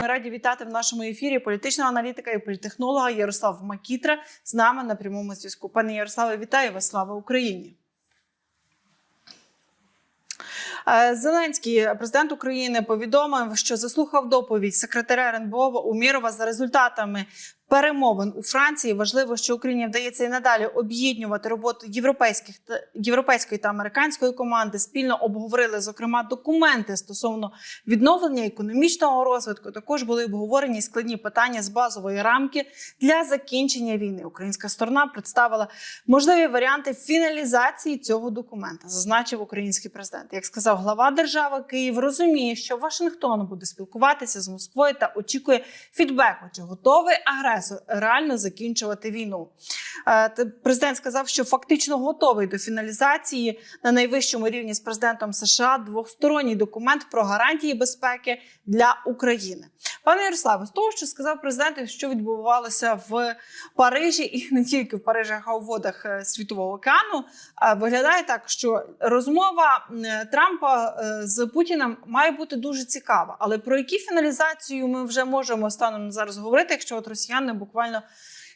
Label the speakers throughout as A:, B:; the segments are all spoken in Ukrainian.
A: Ми раді вітати в нашому ефірі політичного аналітика і політехнолога Ярослав Макітра з нами на прямому зв'язку. Пане Ярославе, вітаю вас! Слава Україні! Е, Зеленський, президент України, повідомив, що заслухав доповідь секретаря РНБО Умірова за результатами перемовин у Франції. Важливо, що Україні вдається і надалі об'єднувати роботу європейських та європейської та американської команди. Спільно обговорили зокрема документи стосовно відновлення економічного розвитку. Також були обговорені складні питання з базової рамки для закінчення війни. Українська сторона представила можливі варіанти фіналізації цього документа, зазначив український президент. Як сказав глава держави, Київ розуміє, що Вашингтон буде спілкуватися з Москвою та очікує фідбеку, чи готовий агресор реально закінчувати війну. Е, Президент сказав, що фактично готовий до фіналізації на найвищому рівні з президентом США двосторонній документ про гарантії безпеки для України. Пане Ярославе, з того, що сказав президент, що відбувалося в Парижі, і не тільки в Парижах, а у водах е, світового океану, е, виглядає так, що розмова Трампа з Путіним має бути дуже цікава. Але про які фіналізацію ми вже можемо станом зараз говорити, якщо от росіяни буквально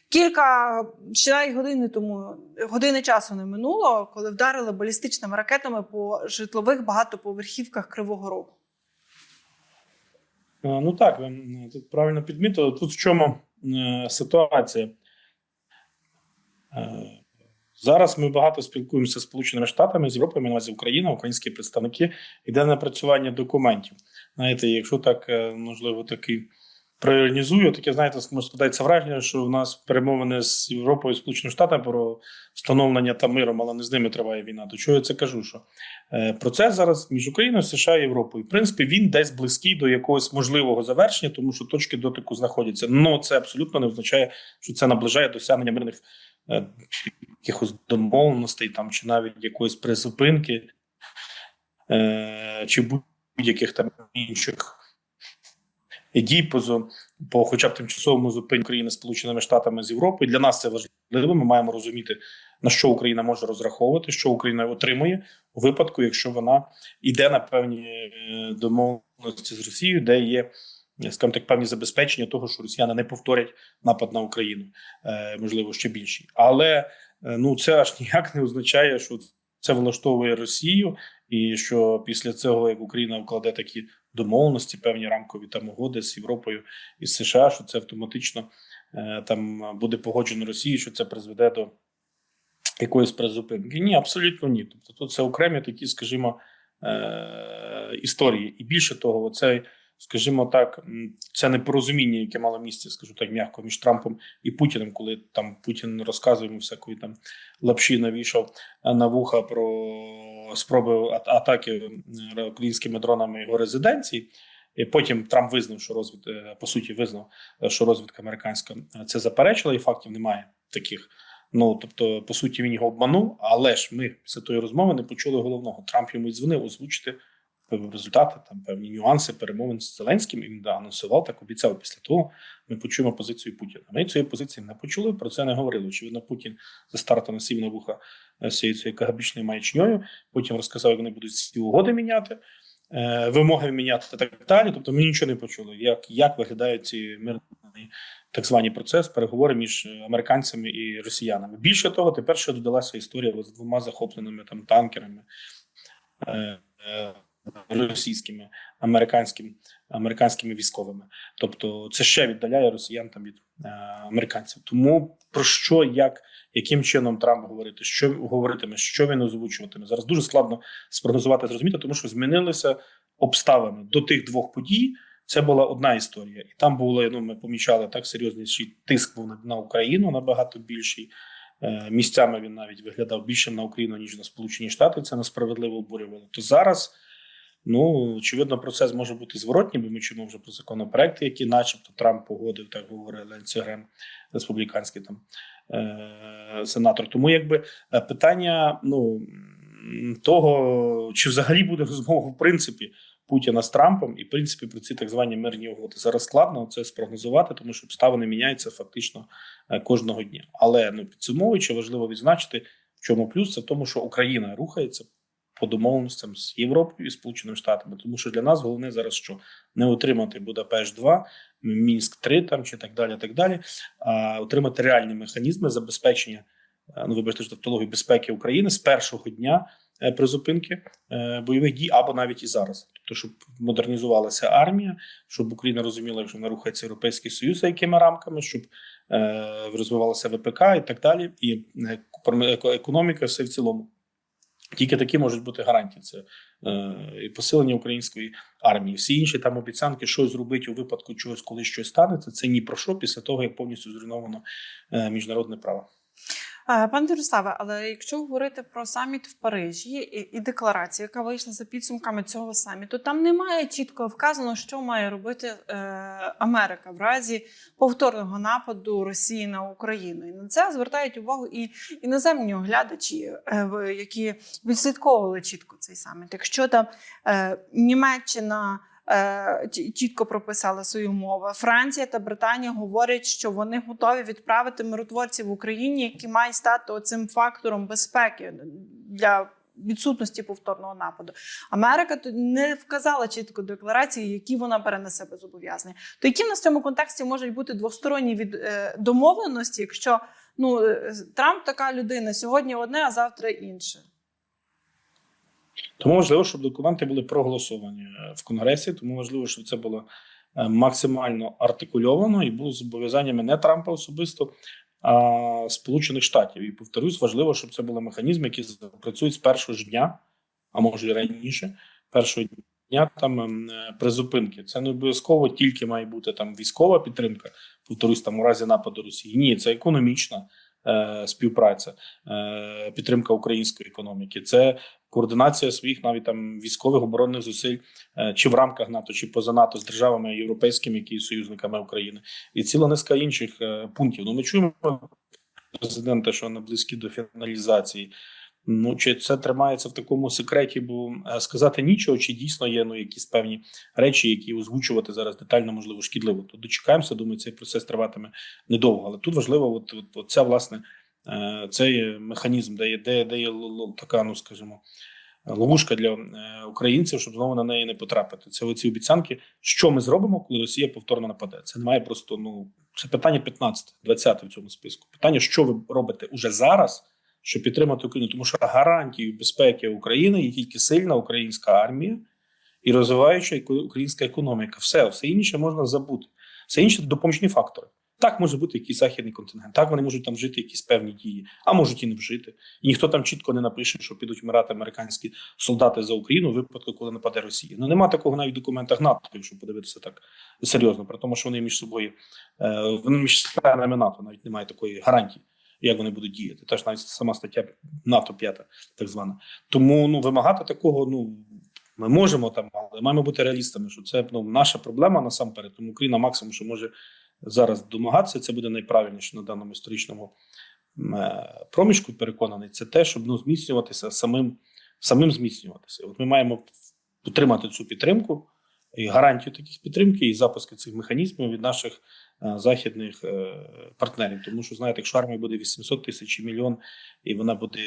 A: кілька ще навіть години тому години часу не минуло, коли вдарили балістичними ракетами по житлових багатоповерхівках Кривого Рогу.
B: Е, Ну так, ви тут правильно підмітили. Тут в чому е, ситуація? Е, Зараз ми багато спілкуємося з Сполученими Штатами, з Європою, на увазі Україна, українські представники, йде напрацювання документів. Знаєте, якщо так, е, можливо, такий проіронізую, таке, знаєте, може складається враження, що в нас перемовини з Європою і Сполученими Штатами про встановлення там миром, але не з ними триває війна. До чого я це кажу? Що е, процес зараз між Україною, США і Європою, в принципі, він десь близький до якогось можливого завершення, тому що точки дотику знаходяться. Ну це абсолютно не означає, що це наближає досягнення мирних е, якихось домовленостей там чи навіть якоїсь призупинки е, чи будь-яких там інших дій по, по хоча б тимчасовому зупинку України Сполученими Штатами з Європою. Для нас це важливо. Ми маємо розуміти, на що Україна може розраховувати, що Україна отримує у випадку, якщо вона йде на певні е, домовленості з Росією, де є. Скажімо так, певні забезпечення того, що росіяни не повторять напад на Україну, е, можливо, ще більший. Але е, ну це аж ніяк не означає, що це влаштовує Росію, і що після цього, як Україна вкладе такі домовленості, певні рамкові там угоди з Європою і США, що це автоматично е, там буде погоджено Росією, що це призведе до якоїсь призупинки. Ні, абсолютно ні. Тобто, тут це окремі такі, скажімо, е, історії. І більше того, оцей, скажімо так, це непорозуміння, яке мало місце, скажу так м'яко, між Трампом і Путіним, коли там Путін розказує йому всякої там лапші навішав е, на вуха про спроби атаки е, українськими дронами його резиденції. І потім Трамп визнав, що розвід е, по суті визнав, е, що розвідка американська е, це заперечила, і фактів немає таких. Ну тобто, по суті, він його обманув. Але ж ми після тої розмови не почули головного. Трамп йому дзвонив озвучити результати, там певні нюанси перемовин з Зеленським. І анонсував так, обіцяв після того. Ми почуємо позицію Путіна. Ми цієї позиції не почули. Про це не говорили. Очевидно, Путін за старта насів на вуха е, всією цією кагабічною маячньою. Потім розказав, як вони будуть ці угоди міняти. е, Вимоги міняти та так далі. Тобто, ми нічого не почули. Як, як виглядають ці мирні так звані процес, переговори між е, американцями і росіянами. Більше того, тепер ще додалася історія з двома захопленими там танкерами російськими, американськими, американськими військовими. Тобто, це ще віддаляє росіян там від е, американців. Тому про що, як, яким чином Трамп говорити, що говоритиме, що він озвучуватиме зараз дуже складно спрогнозувати, зрозуміти, тому що змінилися обставини до тих двох подій. Це була одна історія, і там було, ну ми помічали так серйозніший тиск був на, Україну набагато більший. Е, місцями він навіть виглядав більшим на Україну ніж на Сполучені Штати. Це несправедливо обурювало. То зараз, ну очевидно, процес може бути зворотній, бо ми чуємо вже про законопроекти, які, начебто, Трамп погодив, так говорить Ленсі республіканський там е, сенатор. Тому якби е, питання ну того, чи взагалі буде розмова в принципі. Путіна з Трампом, і в принципі про ці так звані мирні угоди зараз складно це спрогнозувати, тому що обставини міняються фактично е, кожного дня. Але ну підсумовуючи, важливо відзначити, в чому плюс це в тому, що Україна рухається по домовленостям з Європою і Сполученими Штатами. Тому що для нас головне зараз що не отримати Будапешт 2 Мінськ 3 там чи так далі, так далі, а отримати реальні механізми забезпечення. е, Ну, вибачте, тавтологію безпеки України з першого дня е, призупинки е, бойових дій, або навіть і зараз, тобто, щоб модернізувалася армія, щоб Україна розуміла, якщо вона рухається Європейський Союз, за якими рамками, щоб розвивалася ВПК і так далі, і еко- економіка, все в цілому. Тільки такі можуть бути гарантії. Це е, і посилення української армії. Всі інші там обіцянки, що зробити у випадку чогось, коли щось станеться, це ні про що після того, як повністю зруйновано е, міжнародне право.
A: Пане Ярославе, але якщо говорити про саміт в Парижі і, і декларацію, яка вийшла за підсумками цього саміту, там немає чітко вказано, що має робити е, Америка в разі повторного нападу Росії на Україну. І на це звертають увагу і іноземні оглядачі, е, які відслідковували чітко цей саміт. Якщо там е, Німеччина. Е, чі- Чітко прописали свої умови. Франція та Британія говорять, що вони готові відправити миротворців в Україні, які мають стати цим фактором безпеки для відсутності повторного нападу. Америка не вказала чітко декларації, які вона бере на себе зобов'язання. То які в нас в цьому контексті можуть бути двосторонні від е, домовленості, якщо ну е, Трамп така людина сьогодні одне, а завтра інше.
B: Тому важливо, щоб документи були проголосовані е, в Конгресі. Тому важливо, щоб це було е, максимально артикульовано і було зобов'язаннями не Трампа особисто, а Сполучених Штатів. І повторюсь, важливо, щоб це були механізми, які працюють з першого ж дня, а може і раніше, першого дня там ем, е, призупинки. Це не обов'язково тільки має бути там військова підтримка. Повторюсь, там у разі нападу Росії. Ні, це економічна співпраця, підтримка української економіки. Це координація своїх навіть там військових оборонних зусиль е, чи в рамках НАТО, чи поза НАТО з державами європейськими, які союзниками України, і ціла низка інших е, пунктів. Ну, ми чуємо президента, що вони близькі до фіналізації. Ну чи це тримається в такому секреті, бо е, сказати нічого, чи дійсно є ну якісь певні речі, які озвучувати зараз детально, можливо, шкідливо. То дочекаємося. Думаю, цей процес триватиме недовго. Але тут важливо, от, от, от ця власне цей механізм, де є де, де є л- л- така, ну скажімо, ловушка для е, українців, щоб знову на неї не потрапити. Це оці обіцянки. Що ми зробимо, коли Росія повторно нападе? Це немає просто ну це питання 15, 20 в цьому списку. Питання, що ви робите уже зараз, щоб підтримати Україну, тому що гарантією безпеки України є тільки сильна українська армія і розвиваюча українська економіка. Все, все інше можна забути. Все інше допоміжні фактори. Так може бути якийсь західний контингент, так вони можуть там вжити якісь певні дії, а можуть і не вжити. І ніхто там чітко не напише, що підуть вмирати американські солдати за Україну у випадку, коли нападе Росія. Ну нема такого навіть в документах НАТО, якщо подивитися так серйозно, про тому, що вони між собою е, вони між членами НАТО навіть немає такої гарантії, як вони будуть діяти. Теж навіть сама стаття НАТО 5, так звана. Тому ну вимагати такого, ну. Ми можемо там, але маємо бути реалістами, що це ну, наша проблема насамперед. Тому Україна максимум, що може зараз домагатися, це буде найправильніше на даному історичному е, проміжку. Переконаний, це те, щоб ну, зміцнюватися самим, самим зміцнюватися. От ми маємо отримати цю підтримку і гарантію таких підтримки, і запуски цих механізмів від наших західних е, партнерів. Тому що знаєте, якщо армія буде 800 тисяч мільйон, і вона буде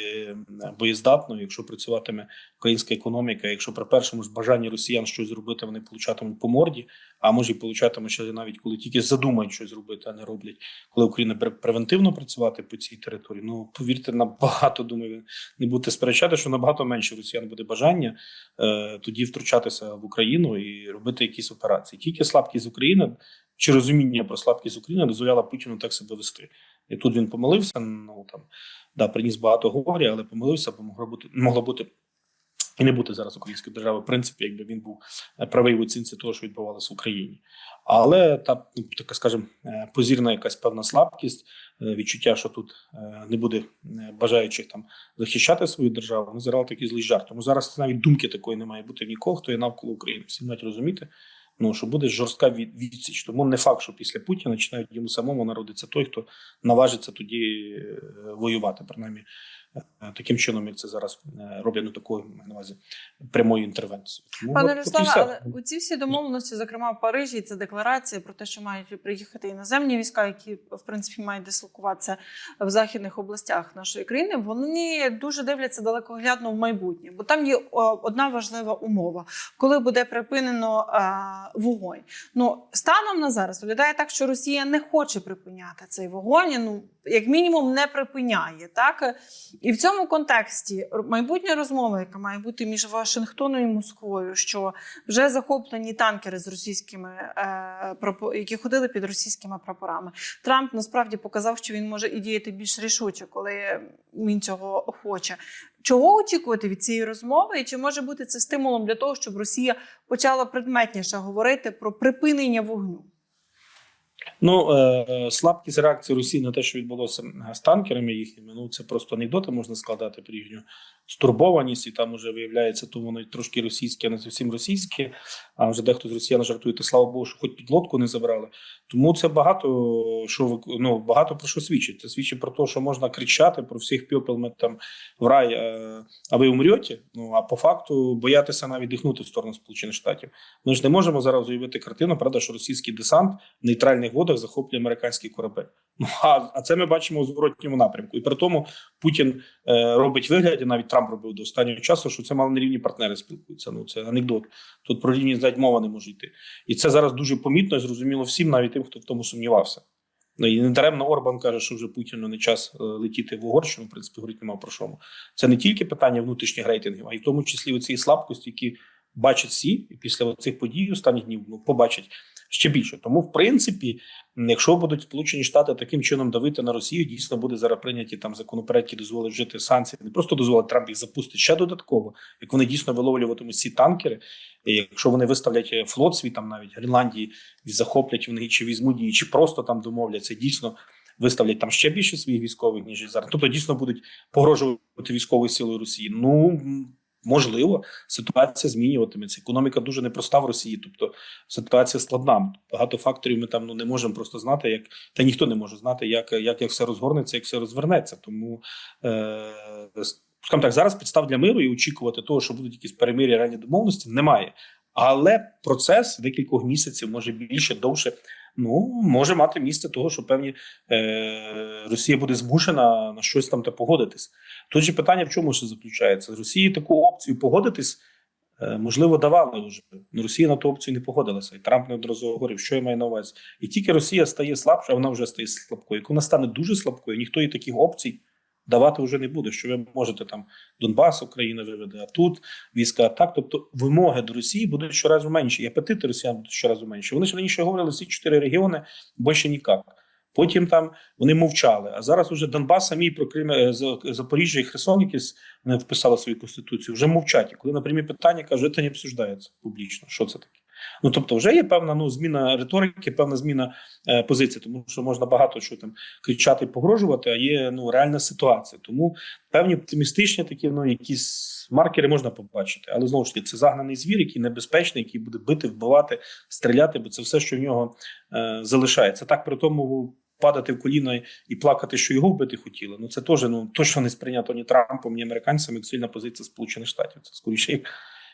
B: боєздатною, якщо працюватиме українська економіка, якщо при першому ж бажанні росіян щось зробити, вони получатимуть по морді, а може і получатимуть ще навіть коли тільки задумають щось зробити, а не роблять, коли Україна превентивно працювати по цій території. Ну повірте, набагато думаю, не будете сперечати, що набагато менше росіян буде бажання е, тоді втручатися в Україну і робити якісь операції. Тільки слабкість України чи розуміння про слабкість України дозволяла Путіну так себе вести. І тут він помилився. Ну там да, приніс багато горя, але помилився, бо могло бути могло бути. І не бути зараз української держави, в принципі, якби він був е, правий в оцінці того, що відбувалося в Україні. Але та ну, така, скажімо, е, позірна якась певна слабкість, е, відчуття, що тут не буде бажаючих там захищати свою державу, вони зіграли такий злий жарт. Тому зараз навіть думки такої не має бути нікого, хто є навколо України. Всі мають розуміти, ну що буде жорстка від, відсіч. Тому не факт, що після Путіна починають йому самому народиться той, хто наважиться тоді е, воювати. Принаймні, таким чином, як це зараз е, роблять ну, такою на увазі прямою інтервенцією. Тому
A: Пане
B: і
A: Ростове,
B: все.
A: але у ці всі домовленості, зокрема в Парижі, це декларація про те, що мають приїхати іноземні війська, які в принципі мають дислокуватися в західних областях нашої країни. Вони дуже дивляться далекоглядно в майбутнє, бо там є одна важлива умова, коли буде припинено е, вогонь. Ну станом на зараз виглядає так, що Росія не хоче припиняти цей вогонь. Ну як мінімум не припиняє так. І в цьому контексті майбутня розмова, яка має бути між Вашингтоном і Москвою, що вже захоплені танкери з російськими е, які ходили під російськими прапорами. Трамп насправді показав, що він може і діяти більш рішуче, коли він цього хоче. Чого очікувати від цієї розмови, і чи може бути це стимулом для того, щоб Росія почала предметніше говорити про припинення вогню?
B: Ну, е, слабкість реакції Росії на те, що відбулося е, з танкерами їхніми, ну це просто анекдоти можна складати про їхню стурбованість, і там вже виявляється, то воно трошки російське, а не зовсім російське. А вже дехто з росіян жартує, то слава Богу, що хоч підлодку не забрали. Тому це багато що ну, багато про що свідчить. Це свідчить про те, що можна кричати про всіх пьопел ми там в рай, е, а ви умрете. Ну а по факту боятися навіть дихнути в сторону Сполучених Штатів. Ми ж не можемо зараз уявити картину, правда, що російський десант в нейтральних водах захоплює американський корабель. Ну а, а це ми бачимо у зворотньому напрямку. І при тому Путін е, робить вигляд, і навіть Трамп робив до останнього часу, що це мало не рівні партнери спілкуються. Ну це анекдот. Тут про рівність навіть мова не може йти. І це зараз дуже помітно і зрозуміло всім, навіть тим, хто в тому сумнівався. Ну і недаремно Орбан каже, що вже Путіну не час е, летіти в Угорщину. В принципі, говорить нема про що. Це не тільки питання внутрішніх рейтингів, а й в тому числі оцієї слабкості, які бачать всі, і після цих подій останніх днів ну, побачать ще більше. Тому, в принципі, якщо будуть Сполучені Штати таким чином давити на Росію, дійсно буде зараз прийняті там законопроект, який дозволить вжити санкції, не просто дозволить Трамп їх запустить ще додатково, як вони дійсно виловлюватимуть ці танкери. І якщо вони виставлять флот свій там навіть Гренландії захоплять вони чи візьмуть її, чи просто там домовляться, дійсно виставлять там ще більше своїх військових ніж зараз. Тобто дійсно будуть погрожувати військовою силою Росії. Ну можливо, ситуація змінюватиметься. Економіка дуже непроста в Росії, тобто ситуація складна. Багато факторів ми там ну не можемо просто знати, як та ніхто не може знати, як, як, як все розгорнеться, як все розвернеться. Тому е, скажімо так, зараз підстав для миру і очікувати того, що будуть якісь перемир'я реальні домовленості, немає. Але процес декількох місяців, може більше, довше, ну може мати місце того, що певні е, Росія буде змушена на щось там та погодитись. Тут же питання в чому ще заключається? Росії таку опцію погодитись. е, Можливо, давали вже. Ну, Росія на ту опцію не погодилася. І Трамп неодноразово говорив, що я маю на увазі. І тільки Росія стає слабша, вона вже стає слабкою. Як вона стане дуже слабкою, ніхто їй таких опцій давати вже не буде. Що ви можете там Донбас, Україна виведе, а тут війська так. Тобто вимоги до Росії будуть щоразу менші, і апетити Росіян будуть щоразу менші. Вони ж раніше говорили всі чотири регіони більше ніяк. Потім там вони мовчали. А зараз уже Донбас самі про Крим, е, Запоріжжя і Херсон, які вписали свою конституцію, вже мовчать. І коли на прямі питання кажуть, це не обсуждається публічно. Що це таке? Ну тобто, вже є певна ну зміна риторики, певна зміна е, позиції, тому що можна багато що там кричати погрожувати, а є ну реальна ситуація. Тому певні оптимістичні такі ну якісь маркери можна побачити. Але знову ж таки, це загнаний звір, який небезпечний, який буде бити, вбивати, стріляти, бо це все, що в нього е, залишається. Так при тому падати в коліна і плакати, що його вбити хотіли. Ну це теж ну точно не сприйнято ні Трампом, ні американцями як сильна позиція Сполучених Штатів. Це скоріше як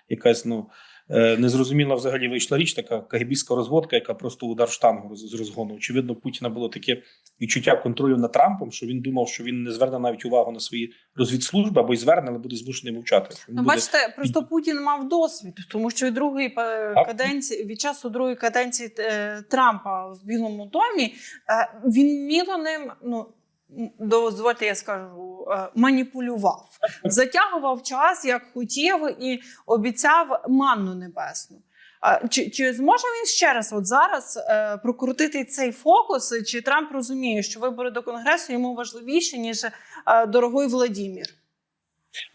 B: якась ну. Е, Незрозуміла взагалі вийшла річ, така кагібістська розводка, яка просто удар в штангу з розгону. Очевидно, Путіна було таке відчуття контролю над Трампом, що він думав, що він не зверне навіть увагу на свої розвідслужби або й зверне, але буде змушений мовчати. Він
A: Ну,
B: буде...
A: бачите, просто Путін мав досвід, тому що від другої е, каденції від часу другої каденції е, Трампа в Білому домі він міло ним. Ну дозвольте, я скажу, е, маніпулював, затягував час як хотів і обіцяв манну небесну. Чи, чи зможе він ще раз, от зараз, е, прокрутити цей фокус? Чи Трамп розуміє, що вибори до конгресу йому важливіші ніж е, дорогой Владімір?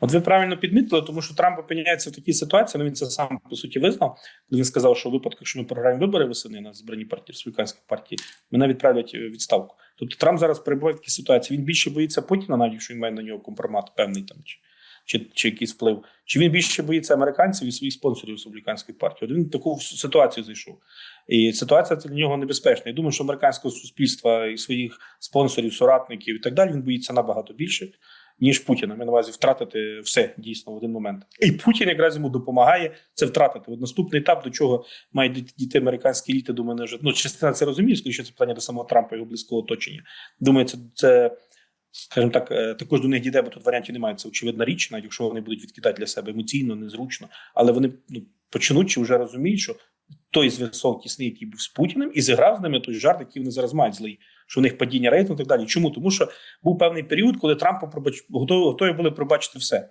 B: От ви правильно підмітили, тому що Трамп опиняється в такій ситуації. Ну він це сам по суті визнав. Коли він сказав, що в випадку, якщо ми програємо вибори восени на збранні партії республіканської партії, мене відправлять відставку. Тобто Трамп зараз перебуває в такій ситуації. Він більше боїться Путіна, навіть якщо він має на нього компромат певний там чи, чи, чи якийсь вплив. Чи він більше боїться американців і своїх спонсорів республіканської партії? От він в таку ситуацію зайшов. І ситуація для нього небезпечна. Я думаю, що американського суспільства і своїх спонсорів, соратників і так далі він боїться набагато більше. Ніж Путіна. Ми на увазі втратити все дійсно в один момент. І Путін якраз йому допомагає це втратити. От наступний етап, до чого мають дійти американські еліти, думаю, не вже ну частина це розуміє, скоріше це питання до самого Трампа його близького оточення. Думаю, це, це скажімо так, е, також до них дійде, бо тут варіантів немає. Це очевидна річ, навіть якщо вони будуть відкидати для себе емоційно, незручно, але вони ну, почнуть чи вже розуміють, що той зв'язок тісний, який був з Путіним, і зіграв з ними той жарт, який вони зараз мають злий, що у них падіння рейтингу і так далі. Чому? Тому що був певний період, коли Трампу готові були пробачити все.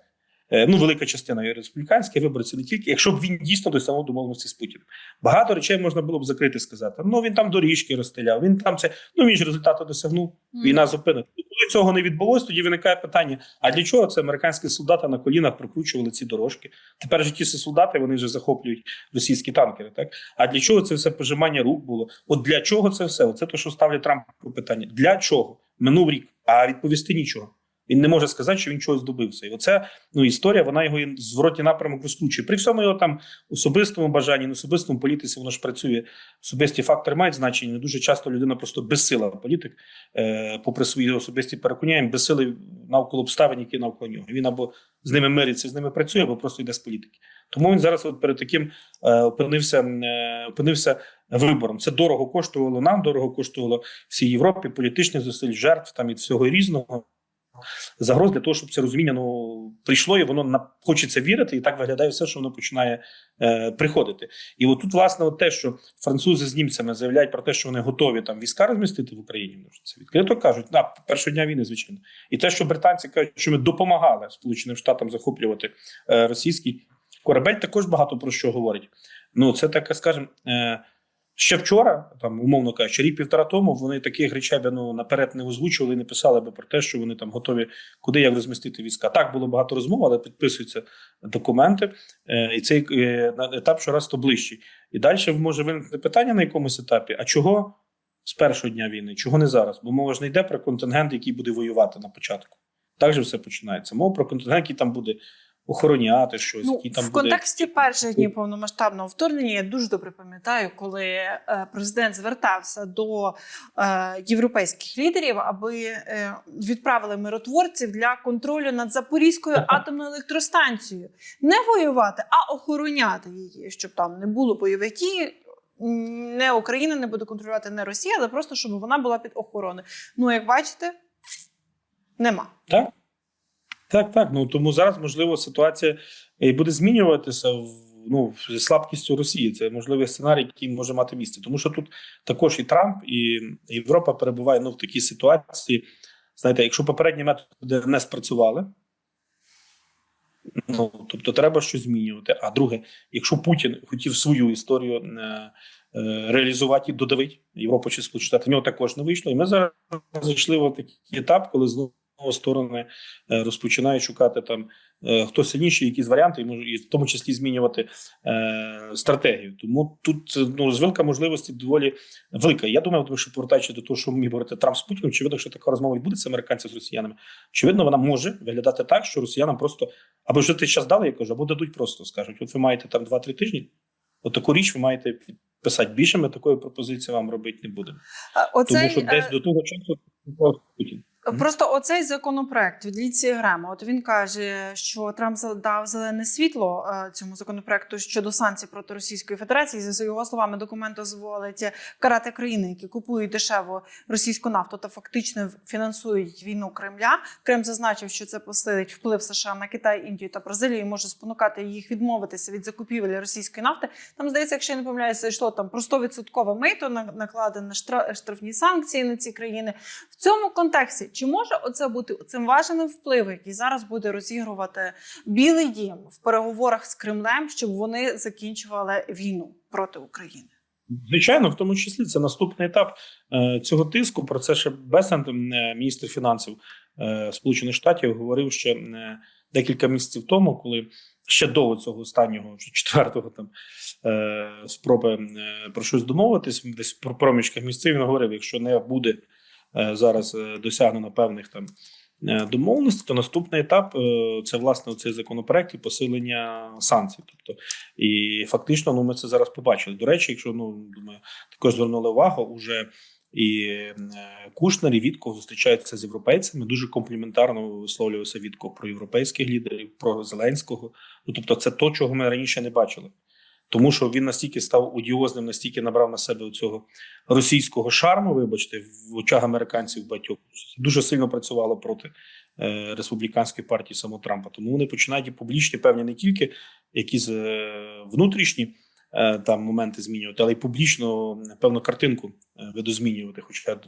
B: Е, Ну, велика частина і республіканських виборців не тільки, якщо б він дійсно досягнув домовленості з Путіним. Багато речей можна було б закрити, сказати. Ну він там доріжки розстріляв, він там це. Ну він ж результату досягнув. Війна зупинена. Коли цього не відбулось, тоді виникає питання: а для чого це американські солдати на колінах прокручували ці дорожки? Тепер же ті солдати вони вже захоплюють російські танкери. Так а для чого це все пожимання рук було? От для чого це все? Оце те, що ставлять Трамп питання. Для чого? Минув рік, а відповісти нічого. Він не може сказати, що він чогось добився. І оце ну історія, вона його і зворотній напрямок вискучує. При всьому його там особистому бажанні, на особистому політиці воно ж працює. Особисті фактори мають значення. Не дуже часто людина просто безсила політик, е, попри свої особисті переконання, безсили навколо обставин, які навколо нього. Він або з ними мириться, з ними працює, або просто йде з політики. Тому він зараз от перед таким е, опинився, е, опинився вибором. Це дорого коштувало нам, дорого коштувало всій Європі, політичних зусиль, жертв там від всього різного. Загроз для того, щоб це розуміння ну прийшло, і воно на хочеться вірити, і так виглядає все, що воно починає е, приходити. І от тут, власне, от те, що французи з німцями заявляють про те, що вони готові там війська розмістити в Україні, ну, це відкрито кажуть на першого дня війни, звичайно, і те, що британці кажуть, що ми допомагали Сполученим Штатам захоплювати е, російський корабель, також багато про що говорить. Ну це таке, скажімо, е, Ще вчора, там умовно кажучи, рік півтора тому вони таких речей ну наперед не озвучували і не писали би про те, що вони там готові куди як розмістити війська. Так було багато розмов, але підписуються документи, е, і цей е, етап щораз то ближчий. І далі може виникнути питання на якомусь етапі: а чого з першого дня війни? Чого не зараз? Бо мова ж не йде про контингент, який буде воювати на початку. Так же все починається. Мова про контингент, який там буде охороняти щось,
A: Ну,
B: який там
A: в
B: буде
A: контексті перших днів повномасштабного вторгнення я дуже добре пам'ятаю, коли е, президент звертався до е, європейських лідерів, аби е, відправили миротворців для контролю над Запорізькою атомною електростанцією. Не воювати, а охороняти її, щоб там не було бойових дій. Не Україна не буде контролювати не Росія, але просто щоб вона була під охороною. Ну, як бачите, нема.
B: Так, так, так. Ну тому зараз можливо ситуація і буде змінюватися в ну слабкістю Росії. Це можливий сценарій, який може мати місце. Тому що тут також і Трамп, і Європа перебуває ну в такій ситуації. Знаєте, якщо попередні методи не спрацювали, ну тобто треба щось змінювати. А друге, якщо Путін хотів свою історію е, е, реалізувати і додавити Європу чи Сполучені Штати, в нього також не вийшло. І ми зараз зайшли в такий етап, коли знову сторони е, розпочинають шукати там е, хто сильніший, якісь варіанти, і в тому числі змінювати е, стратегію. Тому тут е, ну звилка можливості доволі велика. Я думаю, тому що повертаючись до того, що міг говорити Трамп з Путіним, очевидно, що така розмова відбудеться американців з росіянами. Очевидно, вона може виглядати так, що росіянам просто або жити час дали, я кажу, або дадуть просто скажуть: от ви маєте там 2-3 тижні. От таку річ ви маєте підписати. Більше ми такої пропозиції вам робити не будемо.
A: Оцей,
B: Тому що десь до того часу Путін. Мгм.
A: Просто оцей законопроект від Ліції Грема. От він каже, що Трамп дав зелене світло е, цьому законопроекту щодо санкцій проти Російської Федерації. За його словами, документ дозволить карати країни, які купують дешеву російську нафту та фактично фінансують війну Кремля. Крем зазначив, що це посилить вплив США на Китай, Індію та Бразилію і може спонукати їх відмовитися від закупівель російської нафти. Там здається, якщо я не помиляюся, йшло там про 100% мито на- накладено штра- штрафні санкції на ці країни. В цьому контексті чи може оце бути цим важеним впливом, який зараз буде розігрувати Білий Дім в переговорах з Кремлем, щоб вони закінчували війну проти України?
B: Звичайно, в тому числі це наступний етап е, цього тиску. Про це ще Бесент, міністр фінансів е, Сполучених Штатів, говорив ще е, декілька місяців тому, коли ще до цього останнього, вже четвертого там спроби про щось домовитись, десь про проміжках місців він говорив: якщо не буде зараз е, досягнено певних там. е, Домовленості, то наступний етап е, це власне цей законопроект і посилення санкцій. Тобто, і фактично, ну ми це зараз побачили. До речі, якщо ну думаю, також звернули увагу, уже І е, Кушнер і Вітко зустрічаються з європейцями. Дуже компліментарно висловлювався Вітко про європейських лідерів, про Зеленського. Ну тобто, це то, чого ми раніше не бачили. Тому що він настільки став одіозним, настільки набрав на себе цього російського шарму, вибачте, в очах американців багатьох дуже сильно працювало проти е, республіканської партії самого Трампа. Тому вони починають і публічні, певні не тільки якісь е, внутрішні е, там моменти змінювати, але й публічно певну картинку е, видозмінювати. Хоча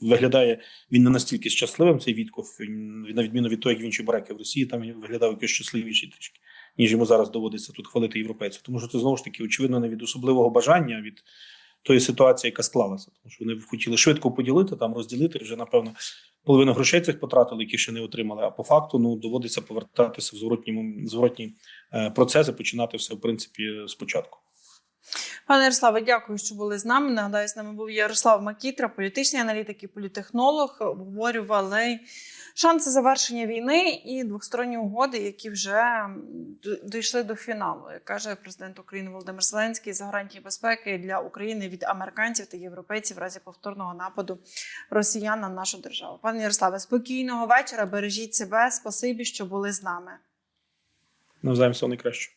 B: виглядає він не настільки щасливим, цей Вітков, він, на відміну від того, як він чебуреки в Росії, там він виглядав якось щасливіший трішки, ніж йому зараз доводиться тут хвалити європейців. Тому що це знову ж таки очевидно не від особливого бажання, від тої ситуації, яка склалася. Тому що вони хотіли швидко поділити, там розділити вже, напевно, половину грошей цих потратили, які ще не отримали. А по факту ну доводиться повертатися в зворотні е, процеси, починати все в принципі спочатку.
A: Пане Ярославе, дякую, що були з нами. Нагадаю, з нами був Ярослав Макітра, політичний аналітик і політехнолог. Обговорювали шанси завершення війни і двосторонні угоди, які вже дійшли до фіналу. Як каже президент України Володимир Зеленський, за гарантії безпеки для України від американців та європейців в разі повторного нападу росіян на нашу державу. Пане Ярославе, спокійного вечора. Бережіть себе. Спасибі, що були з нами.
B: Навзаєм всього найкращого.